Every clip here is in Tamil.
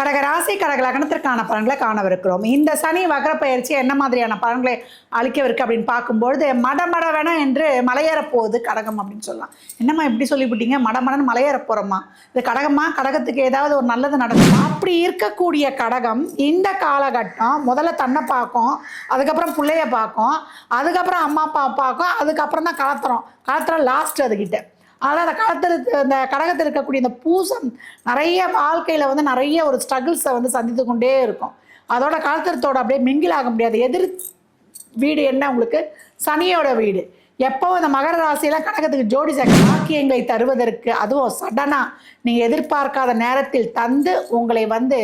கடக ராசி கடக லக்னத்திற்கான பலன்களை காணவிருக்கிறோம். இந்த சனி வக்ர என்ன மாதிரியான பலன்களை அளிக்கவிருக்கு அப்படின்னு பார்க்கும்பொழுது மடமடவென என்று மலையேறப்போகுது கடகம் அப்படின்னு சொல்லலாம். என்னம்மா எப்படி சொல்லிவிட்டீங்க? மடமடன்னு மலையேற போகிறோமா இது கடகமா கடகத்துக்கு ஏதாவது ஒரு நல்லது நடக்குமா? அப்படி இருக்கக்கூடிய கடகம் இந்த காலகட்டம் முதல்ல தன்னை பார்க்கும் அதுக்கப்புறம் பிள்ளைய பார்க்கும் அதுக்கப்புறம் அம்மா அப்பா பார்க்கும் அதுக்கப்புறம் தான் கலத்துறோம். கலத்துறோம் லாஸ்ட் அதுக்கிட்ட ஆனால் அந்த களத்தில் அந்த கடகத்தில் இருக்கக்கூடிய இந்த பூசம் நிறைய வாழ்க்கையில் வந்து நிறைய ஒரு ஸ்ட்ரகிள்ஸை வந்து சந்தித்து கொண்டே இருக்கும். அதோட காலத்திரத்தோட அப்படியே மிங்கில் ஆக முடியாது. எதிர் வீடு என்ன உங்களுக்கு? சனியோட வீடு. எப்போ இந்த மகர ராசியெல்லாம் கடகத்துக்கு ஜோடி சேர்க்க வாக்கியங்களை தருவதற்கு அதுவும் சடனாக நீங்கள் எதிர்பார்க்காத நேரத்தில் தந்து உங்களை வந்து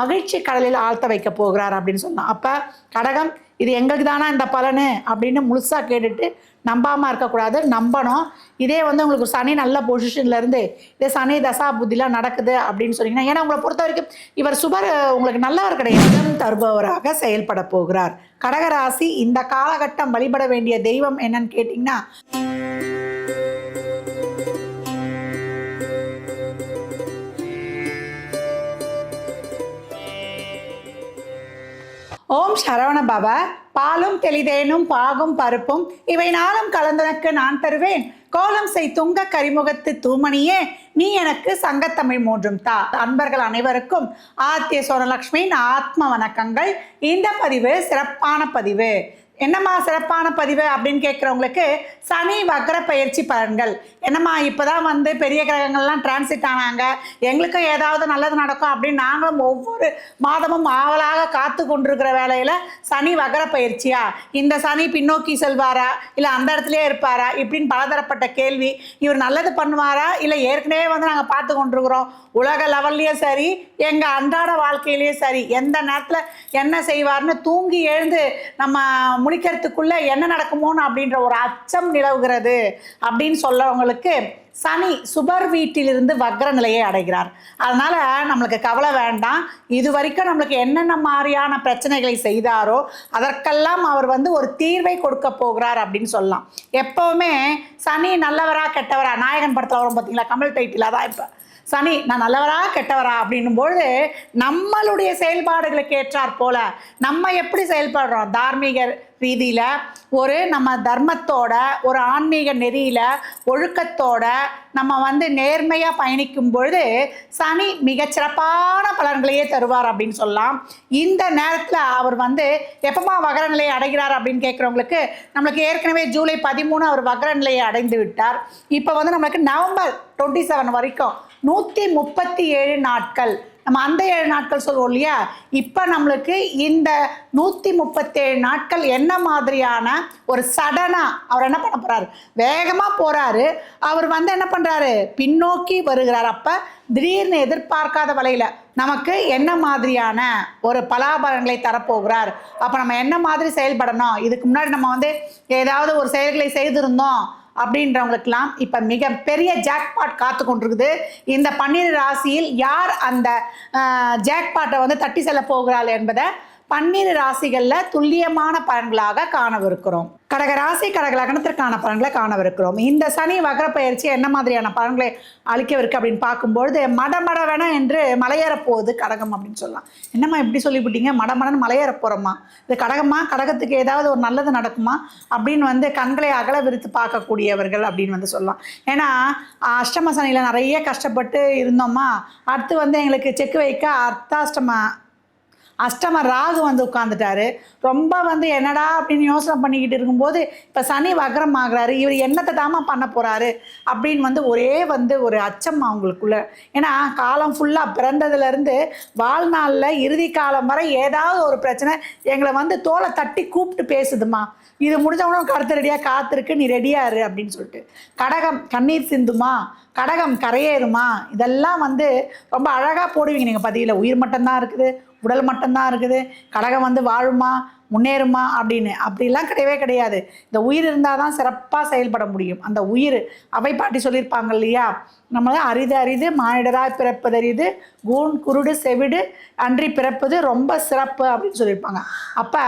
மகிழ்ச்சி கடலில் ஆழ்த்த வைக்க போகிறார் அப்படின்னு சொன்னோம் அப்போ கடகம் இது எங்களுக்கு தானா இந்த பலனு அப்படின்னு முழுசாக கேட்டுட்டு நம்பாமல் இருக்கக்கூடாது நம்பணும். இதே வந்து உங்களுக்கு சனி நல்ல பொசிஷன்ல இருந்து இதே சனி தசா புத்திலாம் நடக்குது அப்படின்னு சொன்னீங்கன்னா ஏன்னா உங்களை பொறுத்த வரைக்கும் இவர் சுபர் உங்களுக்கு நல்லவர் கிடையாது. தருபவராக செயல்பட போகிறார். கடகராசி இந்த காலகட்டம் வழிபட வேண்டிய தெய்வம் என்னன்னு கேட்டிங்கன்னா ஓம் சரவண பாபா பாலும் தெளிதேனும் பாகும் பருப்பும் இவை நாளும் கலந்தனக்கு நான் தருவேன். கோலம் செய் துங்க கரிமுகத்து தூமணியே நீ எனக்கு சங்கத்தமிழ் மூன்றும் தா. அன்பர்கள் அனைவருக்கும் ஆத்திய சோனலக்ஷ்மியின் ஆத்ம வணக்கங்கள். இந்த பதிவு சிறப்பான பதிவு. என்னம்மா சிறப்பான பதிவு அப்படின்னு கேட்குறவங்களுக்கு சனி வக்ர பயிற்சி பலன்கள். என்னம்மா இப்போ தான் வந்து பெரிய கிரகங்கள்லாம் டிரான்சிட் ஆனாங்க. எங்களுக்கும் ஏதாவது நல்லது நடக்கும் அப்படின்னு நாங்களும் ஒவ்வொரு மாதமும் ஆவலாக காத்து கொண்டிருக்கிற வேலையில் சனி வக்ர பயிற்சியா? இந்த சனி பின்னோக்கி செல்வாரா? இல்லை அந்த இடத்துலையே இருப்பாரா? இப்படின்னு பலதரப்பட்ட கேள்வி. இவர் நல்லது பண்ணுவாரா? இல்லை ஏற்கனவே வந்து நாங்கள் பார்த்து கொண்டிருக்கிறோம். உலக லெவல்லையும் சரி எங்கள் அன்றாட வாழ்க்கையிலையும் சரி எந்த நேரத்தில் என்ன செய்வார்னு தூங்கி எழுந்து நம்ம முடிக்கிறதுக்குள்ள என்ன நடக்குமோன்னு அப்படின்ற ஒரு அச்சம் நிலவுகிறது அப்படின்னு சொல்றவங்களுக்கு சனி சுபர் வீட்டிலிருந்து வக்ர நிலையை அடைகிறார். அதனால நம்மளுக்கு கவலை வேண்டாம். இது வரைக்கும் நம்மளுக்கு என்னென்ன மாதிரியான பிரச்சனைகளை செய்தாரோ அதற்கெல்லாம் அவர் வந்து ஒரு தீர்வை கொடுக்க போகிறார் அப்படின்னு சொல்லலாம். எப்பவுமே சனி நல்லவரா கெட்டவரா நாயகன் படத்தில் வரும் பார்த்தீங்களா கமல் டைட்டில் அதான் இப்போ. சனி நான் நல்லவரா கெட்டவரா அப்படின்னும் பொழுது நம்மளுடைய செயல்பாடுகளுக்கு ஏற்றாற் போல நம்ம எப்படி செயல்படுறோம்? தார்மீக ரீதியில் ஒரு நம்ம தர்மத்தோட ஒரு ஆன்மீக நெறியில் ஒழுக்கத்தோட நம்ம வந்து நேர்மையாக பயணிக்கும் பொழுது சனி மிகச்சிறப்பான பலன்களையே தருவார் அப்படின்னு சொல்லலாம். இந்த நேரத்தில் அவர் வந்து எப்பமா வகர நிலையை அடைகிறார் அப்படின்னு கேட்குறவங்களுக்கு நம்மளுக்கு ஏற்கனவே ஜூலை பதிமூணு அவர் வகர நிலையை அடைந்து விட்டார். இப்போ வந்து நம்மளுக்கு நவம்பர் டுவெண்ட்டி செவன் வரைக்கும் நூற்றி முப்பத்தி ஏழு நாட்கள். நம்ம அந்த ஏழு நாட்கள் சொல்லுவோம் இல்லையா? இப்போ நம்மளுக்கு இந்த நூற்றி முப்பத்தேழு நாட்கள் என்ன மாதிரியான ஒரு சடனாக அவர் என்ன பண்ண போகிறாரு வேகமாக போகிறாரு அவர் வந்து என்ன பண்ணுறாரு பின்னோக்கி வருகிறார். அப்போ திடீர்னு எதிர்பார்க்காத வலையில் நமக்கு என்ன மாதிரியான ஒரு பலாபலன்களை தரப்போகிறார்? அப்போ நம்ம என்ன மாதிரி செயல்படணும்? இதுக்கு முன்னாடி நம்ம வந்து ஏதாவது ஒரு செயல்களை செய்திருந்தோம். அப்படின்றவங்களுக்கெல்லாம் இப்போ மிக பெரிய ஜாக்பாட் காத்து கொண்டிருக்குது. இந்த பன்னிரு ராசியில் யார் அந்த ஜாக்பாட்டை வந்து தட்டி செல்ல போகிறாள் என்பதை பன்னிரு ராசிகளில் துல்லியமான பலன்களாக காணவிருக்கிறோம். கடக ராசி கடக லக்னத்திற்கான பலன்களை காணவிருக்கிறோம். இந்த சனி வகர பயிற்சி என்ன மாதிரியான பலன்களை அளிக்கவிருக்கு அப்படின்னு பார்க்கும்பொழுது மடமடவென என்று மலையேற போகுது கடகம் அப்படின்னு சொல்லலாம். என்னம்மா எப்படி சொல்லிவிட்டீங்க? மடமடன்னு மலையேற போகிறோமா இது கடகமா கடகத்துக்கு ஏதாவது ஒரு நல்லது நடக்குமா? அப்படின்னு வந்து கண்களை அகல விரித்து பார்க்கக்கூடியவர்கள் அப்படின்னு வந்து சொல்லலாம். ஏன்னா அஷ்டம சனியில் நிறைய கஷ்டப்பட்டு இருந்தோமா அடுத்து வந்து எங்களுக்கு செக் வைக்க அர்த்தாஷ்டம அஷ்டம ராகு வந்து உட்காந்துட்டாரு ரொம்ப வந்து என்னடா அப்படின்னு யோசனை பண்ணிக்கிட்டு இருக்கும்போது இப்போ சனி வக்ரம் ஆகுறாரு. இவர் என்னத்தை தாமா பண்ண போகிறாரு அப்படின்னு வந்து ஒரே வந்து ஒரு அச்சம் அவங்களுக்குள்ள. ஏன்னா காலம் ஃபுல்லாக பிறந்ததுலேருந்து வாழ்நாளில் இறுதி காலம் வரை ஏதாவது ஒரு பிரச்சனை எங்களை வந்து தோலை தட்டி கூப்பிட்டு பேசுதுமா இது முடிஞ்சவனும் கருத்து ரெடியாக காத்திருக்கு நீ ரெடியாரு அப்படின்னு சொல்லிட்டு. கடகம் கண்ணீர் சிந்துமா? கடகம் கரையேறுமா? இதெல்லாம் வந்து ரொம்ப அழகாக போடுவீங்க நீங்கள் பதிவில். உயிர் மட்டும்தான் இருக்குது உடல் மட்டும்தான் இருக்குது. கடகம் வந்து வாழுமா முன்னேறுமா அப்படின்னு. அப்படிலாம் கிடையவே கிடையாது. இந்த உயிர் இருந்தால் தான் சிறப்பாக செயல்பட முடியும். அந்த உயிர் அவை பாட்டி சொல்லியிருப்பாங்க இல்லையா? நம்ம அரிது அரிது மானிடராக பிறப்பது அரிது கூண் குருடு செவிடு அன்றி பிறப்பது ரொம்ப சிறப்பு அப்படின்னு சொல்லியிருப்பாங்க. அப்போ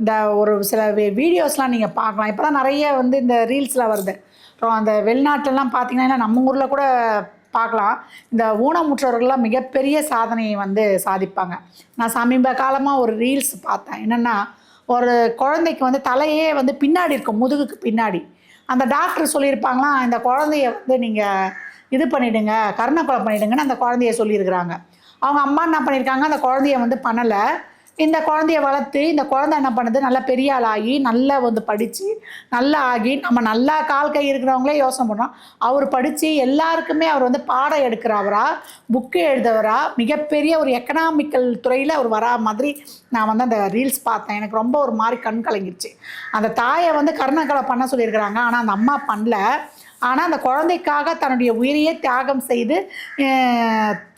இந்த ஒரு சில வீடியோஸ்லாம் நீங்கள் பார்க்கலாம். இப்போ தான் நிறைய வந்து இந்த ரீல்ஸில் வருது. அப்புறம் அந்த வெளிநாட்டிலலாம் பார்த்தீங்கன்னா நம்ம ஊரில் கூட பார்க்கலாம். இந்த ஊனமுற்றவர்கள்லாம் மிகப்பெரிய சாதனையை வந்து சாதிப்பாங்க. நான் சமீப காலமாக ஒரு ரீல்ஸ் பார்த்தேன். என்னென்னா ஒரு குழந்தைக்கு வந்து தலையே வந்து பின்னாடி இருக்கும் முதுகுக்கு பின்னாடி. அந்த டாக்டர் சொல்லியிருப்பாங்களாம் இந்த குழந்தைய வந்து நீங்கள் இது பண்ணிவிடுங்க கருணை பண்ணிவிடுங்கன்னு அந்த குழந்தைய சொல்லியிருக்கிறாங்க. அவங்க அம்மா என்ன பண்ணியிருக்காங்க அந்த குழந்தைய வந்து பண்ணலை. இந்த குழந்தைய வளர்த்து இந்த குழந்தை என்ன பண்ணுது? நல்லா பெரிய ஆள் ஆகி நல்லா வந்து படித்து நல்லா ஆகி நம்ம நல்லா கால் கை இருக்கிறவங்களே யோசனை பண்ணோம் அவர் படித்து எல்லாருக்குமே அவர் வந்து பாடம் எடுக்கிறவரா புக்கு எழுதவரா மிகப்பெரிய ஒரு எக்கனாமிக்கல் துறையில் அவர் வரா மாதிரி நான் வந்து அந்த ரீல்ஸ் பார்த்தேன். எனக்கு ரொம்ப ஒரு மாதிரி கண் கலங்கிடுச்சு அந்த தாயை வந்து கருணக்கலை பண்ண சொல்லியிருக்கிறாங்க. ஆனால் அந்த அம்மா பண்ணல. ஆனால் அந்த குழந்தைக்காக தன்னுடைய உயிரையே தியாகம் செய்து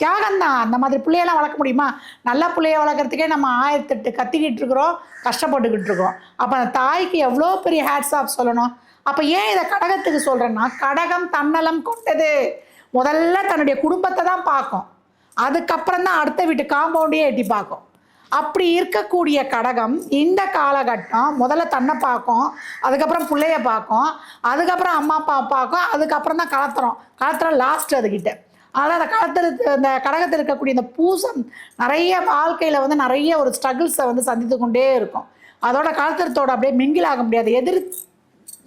தியாகம் தான் அந்த மாதிரி பிள்ளையெல்லாம் வளர்க்க முடியுமா? நல்ல பிள்ளைய வளர்க்குறதுக்கே நம்ம ஆயிரத்தெட்டு கத்திக்கிட்டு இருக்கிறோம் கஷ்டப்பட்டுக்கிட்டு இருக்கோம். அப்போ அந்த தாய்க்கு எவ்வளோ பெரிய ஹேட்ஸ் ஆஃப் சொல்லணும்? அப்போ ஏன் இதை கடகத்துக்கு சொல்கிறேன்னா கடகம் தன்னலம் கொண்டது. முதல்ல தன்னுடைய குடும்பத்தை தான் பார்க்கும். அதுக்கப்புறம் தான் அடுத்த வீட்டு காம்பவுண்டையே எட்டி பார்க்கும். அப்படி இருக்கக்கூடிய கடகம் இந்த காலகட்டம் முதல்ல தன்னை பார்க்கும் அதுக்கப்புறம் பிள்ளைய பார்க்கும் அதுக்கப்புறம் அம்மா அப்பா பார்க்கும் அதுக்கப்புறம் தான் கலத்துறோம். கலத்துறோம் லாஸ்ட் அதுக்கிட்ட அதனால் அந்த களத்தில் அந்த கடகத்தில் இருக்கக்கூடிய இந்த பூசம் நிறைய வாழ்க்கையில் வந்து நிறைய ஒரு ஸ்ட்ரகிள்ஸை வந்து சந்தித்து கொண்டே இருக்கும். அதோட காலத்திரத்தோட அப்படியே மிங்கில் ஆக முடியாது. எதிர்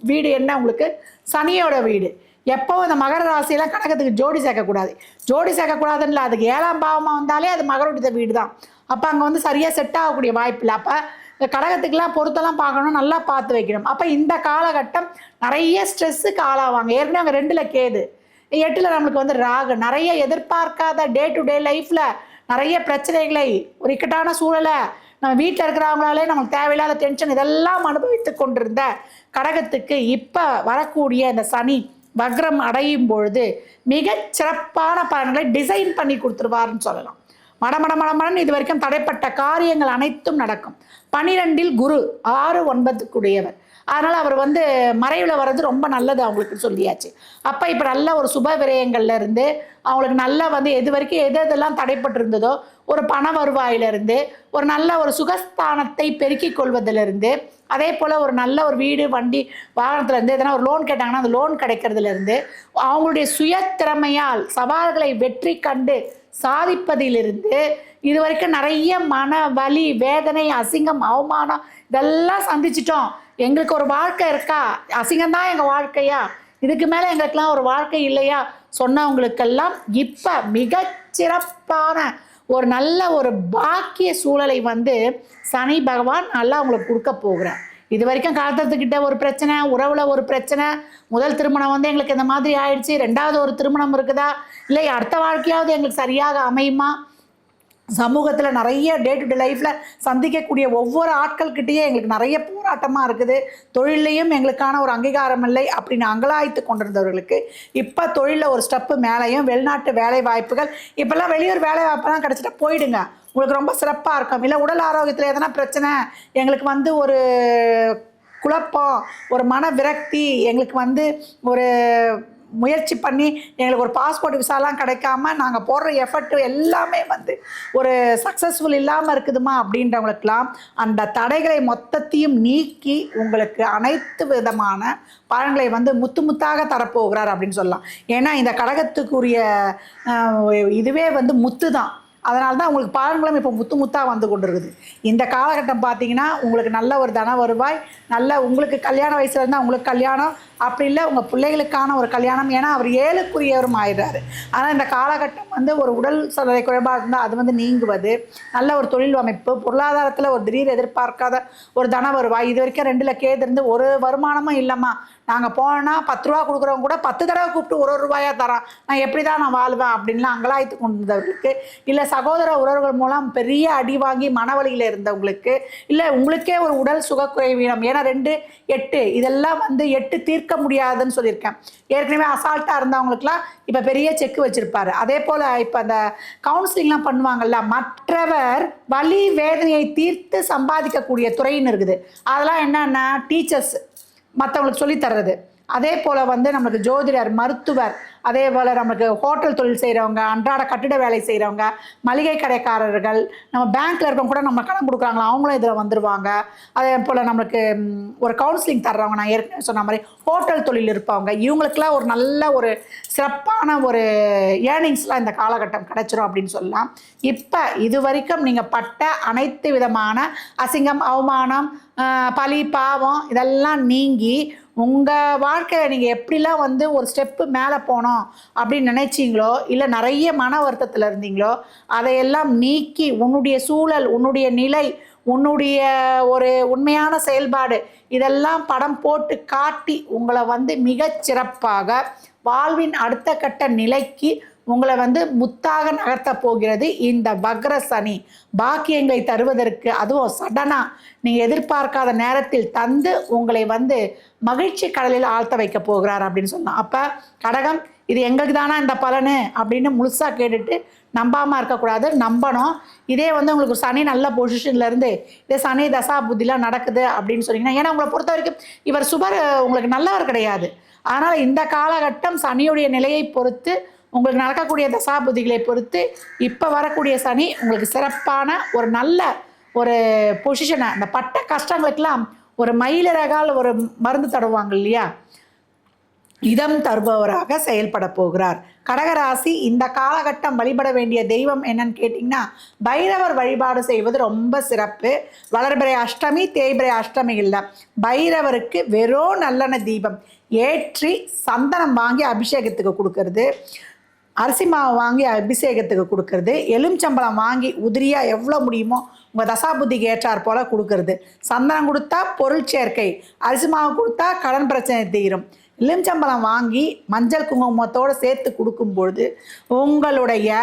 வீடு என்ன உங்களுக்கு? சனியோட வீடு. எப்போவும் இந்த மகர ராசியெல்லாம் கடகத்துக்கு ஜோடி சேர்க்கக்கூடாது. ஜோடி சேர்க்கக்கூடாதுன்னு அதுக்கு ஏழாம் பாவமாக வந்தாலே அது மகரோட வீடு தான் அப்போ அங்கே வந்து சரியாக செட் ஆகக்கூடிய வாய்ப்பு இல்லை. அப்போ இந்த கடகத்துக்கெல்லாம் பொருத்தெல்லாம் பார்க்கணும் நல்லா பார்த்து வைக்கணும். அப்போ இந்த காலகட்டம் நிறைய ஸ்ட்ரெஸ்ஸுக்கு ஆளாவாங்க. ஏற்கனவே அங்கே ரெண்டில் கேது எட்டில் நம்மளுக்கு வந்து ராகு. நிறைய எதிர்பார்க்காத டே டு டே லைஃப்பில் நிறைய பிரச்சனைகளை ஒரு இக்கட்டான சூழலை நம்ம வீட்டில் இருக்கிறவங்களாலே நமக்கு தேவையில்லாத டென்ஷன் இதெல்லாம் அனுபவித்து கொண்டிருந்த கடகத்துக்கு இப்போ வரக்கூடிய இந்த சனி வக்ரம் அடையும் பொழுது மிகச் சிறப்பான பலன்களை டிசைன் பண்ணி கொடுத்துருவாருன்னு சொல்லலாம். மடமட மடமடன்னு இது வரைக்கும் தடைப்பட்ட காரியங்கள் அனைத்தும் நடக்கும். பனிரெண்டில் குரு ஆறு ஒன்பதுக்குடையவர். அதனால் அவர் வந்து மறைவில் வர்றது ரொம்ப நல்லது அவங்களுக்கு சொல்லியாச்சு. அப்போ இப்போ நல்ல ஒரு சுப விரயங்கள்லேருந்து அவங்களுக்கு நல்லா வந்து எது வரைக்கும் எது எதெல்லாம் தடைப்பட்டிருந்ததோ ஒரு பண வருவாயிலிருந்து ஒரு நல்ல ஒரு சுகஸ்தானத்தை பெருக்கிக் கொள்வதிலிருந்து அதே போல் ஒரு நல்ல ஒரு வீடு வண்டி வாகனத்துலேருந்து எதனா ஒரு லோன் கேட்டாங்கன்னா அந்த லோன் கிடைக்கிறதுலேருந்து அவங்களுடைய சுய திறமையால் சவால்களை வெற்றி கண்டு சாதிப்பதிலிருந்து இது வரைக்கும் நிறைய மன வலி வேதனை அசிங்கம் அவமானம் இதெல்லாம் சந்திச்சிட்டோம். எங்களுக்கு ஒரு வாழ்க்கை இருக்கா? அசிங்கம்தான் எங்கள் வாழ்க்கையா? இதுக்கு மேலே எங்களுக்கெல்லாம் ஒரு வாழ்க்கை இல்லையா? சொன்னவங்களுக்கெல்லாம் இப்போ மிக சிறப்பான ஒரு நல்ல ஒரு பாக்கிய சூழலை வந்து சனி பகவான் நல்லா அவங்களுக்கு கொடுக்க போகிறேன் இது வரைக்கும் காலத்துக்கிட்ட ஒரு பிரச்சனை உறவுல ஒரு பிரச்சனை முதல் திருமணம் வந்து எங்களுக்கு இந்த மாதிரி ஆயிடுச்சு ரெண்டாவது ஒரு திருமணம் இருக்குதா இல்லை அடுத்த வாழ்க்கையாவது எங்களுக்கு சரியாக அமையுமா? சமூகத்தில் நிறைய டே டு டே லைஃப்பில் சந்திக்கக்கூடிய ஒவ்வொரு ஆட்கள்கிட்டேயே எங்களுக்கு நிறைய போராட்டமாக இருக்குது. தொழிலையும் எங்களுக்கான ஒரு அங்கீகாரம் இல்லை அப்படின்னு அங்கலாய்த்து கொண்டிருந்தவர்களுக்கு இப்போ தொழிலில் ஒரு ஸ்டெப்பு மேலேயும் வெளிநாட்டு வேலை வாய்ப்புகள் இப்போல்லாம் வெளியூர் வேலை வாய்ப்பெல்லாம் கிடச்சிட்டா போயிடுங்க. உங்களுக்கு ரொம்ப சிறப்பாக இருக்கும். இல்லை உடல் ஆரோக்கியத்தில் எதனா பிரச்சனை எங்களுக்கு வந்து ஒரு குழப்பம் ஒரு மன விரக்தி எங்களுக்கு வந்து ஒரு முயற்சி பண்ணி எங்களுக்கு ஒரு பாஸ்போர்ட் விசாலாம் கிடைக்காம நாங்கள் போடுற எஃபர்ட் எல்லாமே வந்து ஒரு சக்ஸஸ்ஃபுல் இல்லாமல் இருக்குதுமா அப்படின்றவங்களுக்கெல்லாம் அந்த தடைகளை மொத்தத்தையும் நீக்கி உங்களுக்கு அனைத்து விதமான பலன்களை வந்து முத்து முத்தாக தரப்போகிறார் அப்படின்னு சொல்லலாம். ஏன்னா இந்த கடகத்துக்குரிய இதுவே வந்து முத்து தான் அதனால தான் உங்களுக்கு பலன்களும் இப்போ முத்து முத்தாக வந்து கொண்டிருக்குது. இந்த காலகட்டம் பார்த்தீங்கன்னா உங்களுக்கு நல்ல ஒரு தன வருவாய் நல்ல உங்களுக்கு கல்யாண வயசில் இருந்தால் உங்களுக்கு கல்யாணம் அப்படி இல்லை உங்கள் பிள்ளைகளுக்கான ஒரு கல்யாணம். ஏன்னா அவர் ஏழுக்குரியவரும் ஆயிடுறாரு. ஆனால் இந்த காலகட்டம் வந்து ஒரு உடல் சலவை குறைபாடு இருந்தால் அது வந்து நீங்குவது நல்ல ஒரு தொழில் அமைப்பு பொருளாதாரத்தில் ஒரு திடீர் எதிர்பார்க்காத ஒரு தன வருவாய். இது வரைக்கும் ரெண்டில் கேது இருந்து ஒரு வருமானமும் இல்லைம்மா நாங்கள் போனால் பத்து ரூபா கொடுக்குறவங்க கூட பத்து தடவை கூப்பிட்டு ஒரு ஒரு ரூபாயாக தரான். நான் எப்படி தான் நான் வாழ்வேன் அப்படின்லாம் அங்கலாய்த்து கொண்டிருந்தவர்களுக்கு. இல்லை சகோதர உறவுகள் மூலம் பெரிய அடி வாங்கி மனவழியில் இருந்தவங்களுக்கு. இல்லை உங்களுக்கே ஒரு உடல் சுகக்குறைவீனம் ஏன்னா ரெண்டு எட்டு இதெல்லாம் வந்து எட்டு தீர்க்க முடியாதுன்னு சொல்லியிருக்கேன். ஏற்கனவே அசால்ட்டாக இருந்தவங்களுக்குலாம் இப்போ பெரிய செக்கு வச்சுருப்பாரு. அதே போல் இப்போ அந்த கவுன்சிலிங்லாம் பண்ணுவாங்கல்ல மற்றவர் வலி வேதனையை தீர்த்து சம்பாதிக்கக்கூடிய துறைன்னு இருக்குது. அதெல்லாம் என்னென்னா டீச்சர்ஸ். மற்றவங்களுக்கு சொல்லித் தர்றது. அதே போல் வந்து நம்மளுக்கு ஜோதிடர் மருத்துவர் அதே போல் நமக்கு ஹோட்டல் தொழில் செய்கிறவங்க அன்றாட கட்டிட வேலை செய்கிறவங்க மளிகை கடைக்காரர்கள் நம்ம பேங்க்கில் இருக்கவங்க கூட நம்ம கடன் கொடுக்குறாங்களா அவங்களும் இதில் வந்துடுவாங்க அதே போல் நம்மளுக்கு ஒரு கவுன்சிலிங் தர்றவங்க நான் ஏற்கனவே சொன்ன மாதிரி ஹோட்டல் தொழில் இருப்பவங்க இவங்களுக்கெல்லாம் ஒரு நல்ல ஒரு சிறப்பான ஒரு ஏர்னிங்ஸ்லாம் இந்த காலகட்டம் கிடைச்சிரும் அப்படின்னு சொல்லலாம். இப்போ இது வரைக்கும் நீங்கள் பட்ட அனைத்து விதமான அசிங்கம் அவமானம் பழி பாவம் இதெல்லாம் நீங்கி உங்கள் வாழ்க்கையில் நீங்கள் எப்படிலாம் வந்து ஒரு ஸ்டெப்பு மேலே போனோம் அப்படின்னு நினச்சிங்களோ இல்லை நிறைய மன வருத்தத்தில் இருந்தீங்களோ அதையெல்லாம் நீக்கி உன்னுடைய சூழல் உன்னுடைய நிலை உன்னுடைய ஒரு உண்மையான செயல்பாடு இதெல்லாம் படம் போட்டு காட்டி உங்களை வந்து மிகச்சிறப்பாக வாழ்வின் அடுத்த கட்ட நிலைக்கு உங்களை வந்து முத்தாக நகர்த்த போகிறது இந்த வக்ர சனி. பாக்கியங்களை தருவதற்கு அதுவும் சடனாக நீங்கள் எதிர்பார்க்காத நேரத்தில் தந்து உங்களை வந்து மகிழ்ச்சி கடலில் ஆழ்த்த வைக்க போகிறார் அப்படின்னு சொன்னோம் அப்போ கடகம் இது எங்களுக்கு தானா இந்த பலனு அப்படின்னு முழுசாக கேட்டுட்டு நம்பாமல் இருக்கக்கூடாது நம்பணும். இதே வந்து உங்களுக்கு சனி நல்ல பொசிஷன்லேருந்து இதே சனி தசா புத்திலாம் நடக்குது அப்படின்னு சொன்னீங்கன்னா ஏன்னா உங்களை பொறுத்த வரைக்கும் இவர் சுபர் உங்களுக்கு நல்லவர் கிடையாது. அதனால் இந்த காலகட்டம் சனியுடைய நிலையை பொறுத்து உங்களுக்கு நடக்கக்கூடிய தசாபுதிகளை பொறுத்து இப்போ வரக்கூடிய சனி உங்களுக்கு சிறப்பான ஒரு நல்ல ஒரு பொசிஷனை அந்த பட்ட கஷ்டங்களுக்கெல்லாம் ஒரு மயிலிறகால் ஒரு மருந்து தடுவாங்க இல்லையா? இதம் தருபவராக செயல்பட போகிறார். கடகராசி இந்த காலகட்டம் வழிபட வேண்டிய தெய்வம் என்னன்னு கேட்டிங்கன்னா பைரவர் வழிபாடு செய்வது ரொம்ப சிறப்பு. வளர்பிறை அஷ்டமி தேய்பிறை அஷ்டமி இல்லை. பைரவருக்கு வெறும் நல்லெண்ணெய் தீபம் ஏற்றி சந்தனம் வாங்கி அபிஷேகத்துக்கு கொடுக்கறது. அரிசி மாவு வாங்கி அபிஷேகத்துக்கு கொடுக்கறது எலுமிச்சம்பழம் வாங்கி உதிரியாக எவ்வளோ முடியுமோ உங்கள் தசாபுத்திக்கு ஏற்றாற் போல் கொடுக்கறது. சந்தனம் கொடுத்தா பொருள் சேர்க்கை அரிசி மாவு கொடுத்தா கடன் பிரச்சனை தீரும். எலுமிச்சம்பழம் வாங்கி மஞ்சள் குங்குமத்தோடு சேர்த்து கொடுக்கும்பொழுது உங்களுடைய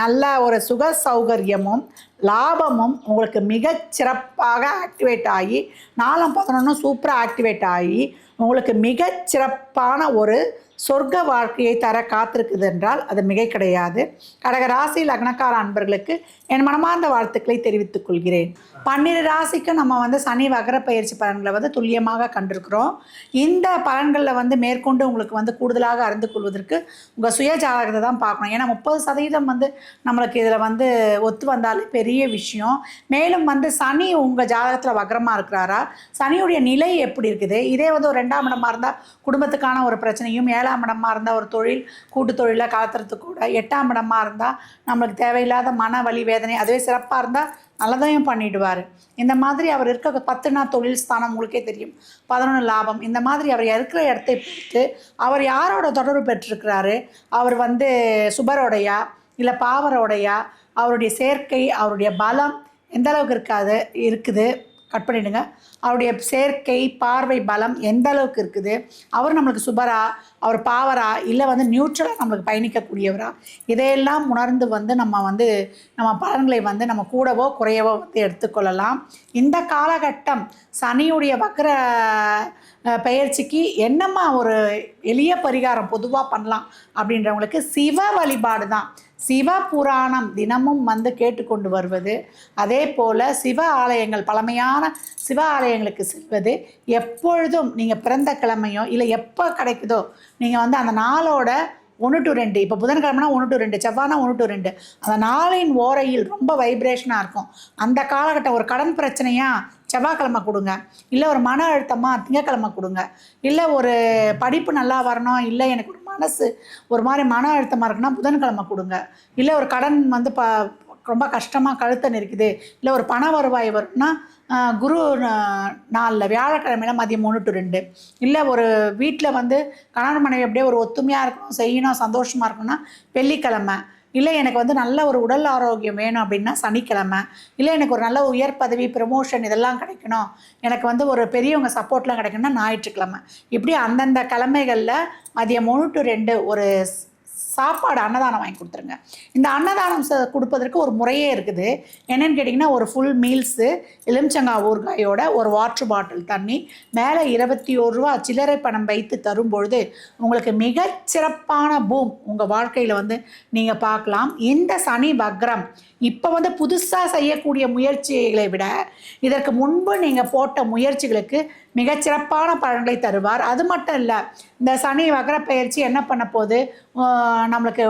நல்ல ஒரு சுக சௌகரியமும் லாபமும் உங்களுக்கு மிகச் சிறப்பாக ஆக்டிவேட் ஆகி நாலாம் பதினொன்றும் சூப்பராக ஆக்டிவேட் ஆகி உங்களுக்கு மிகச் சிறப்பான ஒரு சொர்க்க வாழ்க்கையை தர காத்திருக்குது என்றால் அது மிகை கிடையாது கடகராசி லக்னக்கார அன்பர்களுக்கு என் மனமார்ந்த வாழ்த்துக்களை தெரிவித்துக் கொள்கிறேன். பன்னிரு ராசிக்கு நம்ம வந்து சனி வகர பயிற்சி பலன்களை வந்து துல்லியமாக கண்டிருக்கிறோம். இந்த பலன்களில் வந்து மேற்கொண்டு உங்களுக்கு வந்து கூடுதலாக அறிந்து கொள்வதற்கு உங்கள் சுய ஜாதகத்தை தான் பார்க்கணும். ஏன்னா முப்பது சதவீதம் வந்து நம்மளுக்கு இதில் வந்து ஒத்து வந்தாலே பெரிய விஷயம். மேலும் வந்து சனி உங்கள் ஜாதகத்தில் வக்ரமாக இருக்கிறாரா? சனியுடைய நிலை எப்படி இருக்குது? இதே வந்து ஒரு ரெண்டாம் இடமாக இருந்தால் குடும்பத்துக்கான ஒரு பிரச்சனையும் ஏழாம் இடமாக இருந்தால் ஒரு தொழில் கூட்டு தொழிலை கலத்துறதுக்கு கூட எட்டாம் இடமாக இருந்தால் நம்மளுக்கு தேவையில்லாத மன வலி வேதனை அதுவே சிறப்பாக இருந்தால் நல்லதையும் பண்ணிடுவார். இந்த மாதிரி அவர் இருக்க பத்து நாள் தொழில் ஸ்தானம் உங்களுக்கே தெரியும். பதினொன்று லாபம். இந்த மாதிரி அவர் இருக்கிற இடத்தை பொறுத்து அவர் யாரோட தொடர்பு பெற்றிருக்கிறாரு? அவர் வந்து சுபரோடையா? இல்லை பாவரோடையா? அவருடைய சேர்க்கை அவருடைய பலம் எந்த அளவுக்கு இருக்காது இருக்குது? கட் பண்ணிடுங்க. அவருடைய சேர்க்கை பார்வை பலம் எந்த அளவுக்கு இருக்குது? அவர் நம்மளுக்கு சுபரா அவர் பாவரா இல்லை வந்து நியூட்ரலாக நம்மளுக்கு பயணிக்கக்கூடியவரா? இதையெல்லாம் உணர்ந்து வந்து நம்ம வந்து நம்ம பலன்களை வந்து நம்ம கூடவோ குறையவோ வந்து எடுத்துக்கொள்ளலாம். இந்த காலகட்டம் சனியுடைய வக்கர பயிற்சிக்கு பெயர்ச்சிக்கு என்னம்மா ஒரு எளிய பரிகாரம் பொதுவாக பண்ணலாம் அப்படின்றவங்களுக்கு சிவ வழிபாடு தான் சிவ புராணம் தினமும் வந்து கேட்டுக்கொண்டு வருவது. அதே போல் சிவ ஆலயங்கள் பழமையான சிவ ஆலயங்களுக்கு செல்வது. எப்பொழுதும் நீங்கள் பிறந்த கிழமையோ இல்லை எப்போ கிடைக்குதோ நீங்கள் வந்து அந்த நாளோட ஒன்று டு ரெண்டு இப்போ புதன்கிழமைனா ஒன்று டு ரெண்டு செவ்வானா ஒன்று டு ரெண்டு அந்த நாளின் ஓரையில் ரொம்ப வைப்ரேஷனாக இருக்கும். அந்த காலகட்டம் ஒரு கடன் பிரச்சனையாக செவ்வாய்க்கிழமை கொடுங்க. இல்லை ஒரு மன அழுத்தமாக திங்கக்கிழமை கொடுங்க. இல்லை ஒரு படிப்பு நல்லா வரணும். இல்லை எனக்கு ஒரு மனசு ஒரு மாதிரி மன அழுத்தமாக இருக்குன்னா புதன்கிழமை கொடுங்க. இல்லை ஒரு கடன் வந்து ப ரொம்ப கஷ்டமாக கழுத்தை நெருக்குது. இல்லை ஒரு பண வருவாய் வரும்னா குரு நாளில் வியாழக்கிழமையில மதியம் மூணு டு ரெண்டு. இல்லை ஒரு வீட்டில் வந்து கணவன் மனைவி அப்படியே ஒரு ஒத்துமையாக இருக்கணும் செய்யணும் சந்தோஷமாக இருக்கணும்னா வெள்ளிக்கிழமை. இல்லை எனக்கு வந்து நல்ல ஒரு உடல் ஆரோக்கியம் வேணும் அப்படின்னா சனிக்கிழமை. இல்லை எனக்கு ஒரு நல்ல உயர் பதவி ப்ரமோஷன் இதெல்லாம் கிடைக்கணும். எனக்கு வந்து ஒரு பெரியவங்க சப்போர்ட்லாம் கிடைக்கணும்னா ஞாயிற்றுக்கிழமை. இப்படி அந்தந்த கிழமைகளில் மதியம் ஒன்று டு ரெண்டு ஒரு சாப்பாடு அன்னதானம் வாங்கி கொடுத்துருங்க. இந்த அன்னதானம் கொடுப்பதற்கு ஒரு முறையே இருக்குது. என்னன்னு கேட்டிங்கன்னா ஒரு ஃபுல் மீல்ஸு எலுமிச்சங்காய் ஊறுகாயோட ஒரு வாட்ரு பாட்டில் தண்ணி மேலே இருபத்தி ஒரு ரூபா சில்லறை பணம் வைத்து தரும்பொழுது உங்களுக்கு மிகச்சிறப்பான பூம் உங்கள் வாழ்க்கையில் வந்து நீங்கள் பார்க்கலாம். இந்த சனி வக்ரம் இப்போ வந்து புதுசாக செய்யக்கூடிய முயற்சிகளை விட இதற்கு முன்பு நீங்கள் போட்ட முயற்சிகளுக்கு மிகச்சிறப்பான பலன்களை தருவார். அது மட்டும் இல்லை இந்த சனி வகர பயிற்சி என்ன பண்ண போது நம்மளுக்கு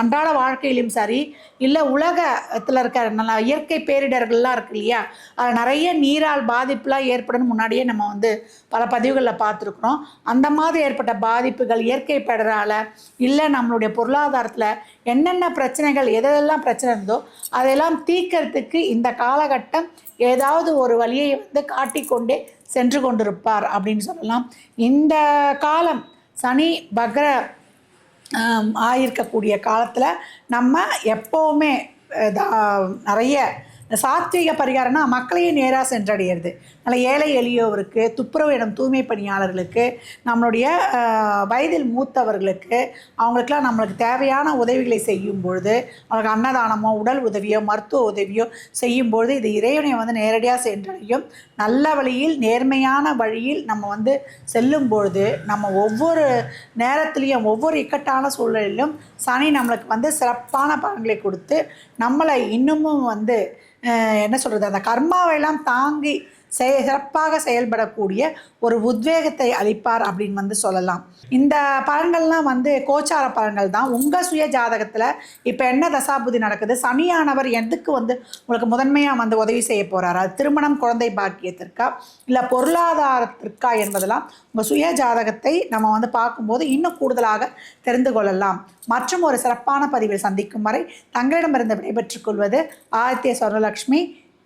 அன்றாட வாழ்க்கையிலும் சரி இல்லை உலகத்தில் இருக்கிற நல்ல இயற்கை பேரிடர்கள்லாம் இருக்கு இல்லையா? அது நிறைய நீரால் பாதிப்புலாம் ஏற்படும் முன்னாடியே நம்ம வந்து பல பதிவுகளில் பார்த்துருக்குறோம். அந்த மாதிரி ஏற்பட்ட பாதிப்புகள் இயற்கை பேடரால் இல்லை நம்மளுடைய பொருளாதாரத்தில் என்னென்ன பிரச்சனைகள் எதெல்லாம் பிரச்சனை இருந்தோ அதெல்லாம் தீக்கிறதுக்கு இந்த காலகட்டம் ஏதாவது ஒரு வழியை வந்து காட்டிக்கொண்டே சென்று கொண்டிருப்பார் அப்படின்னு சொல்லலாம். இந்த காலம் சனி பக்ர ஆயிருக்கக்கூடிய காலத்தில் நம்ம எப்போவுமே தா- நிறைய சாத்விக பரிகாரம்னா மக்களையே நேராக சென்றடையிறது. நல்ல ஏழை எளியோருக்கு துப்புரவு இடம் தூய்மை பணியாளர்களுக்கு நம்மளுடைய வயதில் மூத்தவர்களுக்கு அவங்களுக்கெல்லாம் நம்மளுக்கு தேவையான உதவிகளை செய்யும் பொழுது அவங்களுக்கு அன்னதானமோ உடல் உதவியோ மருத்துவ உதவியோ செய்யும் பொழுது இது இறைவனை வந்து நேரடியாக சென்றடையும். நல்ல வழியில் நேர்மையான வழியில் நம்ம வந்து செல்லும் பொழுது நம்ம ஒவ்வொரு நேரத்துலேயும் ஒவ்வொரு இக்கட்டான சூழலிலும் சனி நம்மளுக்கு வந்து சிறப்பான பலன்களை கொடுத்து நம்மளை இன்னமும் வந்து என்ன சொல்கிறது அந்த கர்மாவெல்லாம் தாங்கி செய சிறப்பாக செயல்படக்கூடிய ஒரு உத்வேகத்தை அளிப்பார் அப்படின்னு வந்து சொல்லலாம். இந்த பலன்கள்லாம் வந்து கோச்சார பலன்கள் தான். உங்கள் சுய ஜாதகத்தில் இப்போ என்ன தசாபுதி நடக்குது? சனியானவர் எதுக்கு வந்து உங்களுக்கு முதன்மையாக வந்து உதவி செய்ய போகிறார் அது திருமணம் குழந்தை பாக்கியத்திற்கா? இல்லை பொருளாதாரத்திற்கா என்பதெல்லாம் உங்கள் சுய ஜாதகத்தை நம்ம வந்து பார்க்கும்போது இன்னும் கூடுதலாக தெரிந்து கொள்ளலாம். மற்றும் ஒரு சிறப்பான பதிவில் சந்திக்கும் வரை தங்களிடமிருந்து விடைபெற்றுக் கொள்வது ஆதித்ய சொர்ணலக்ஷ்மி.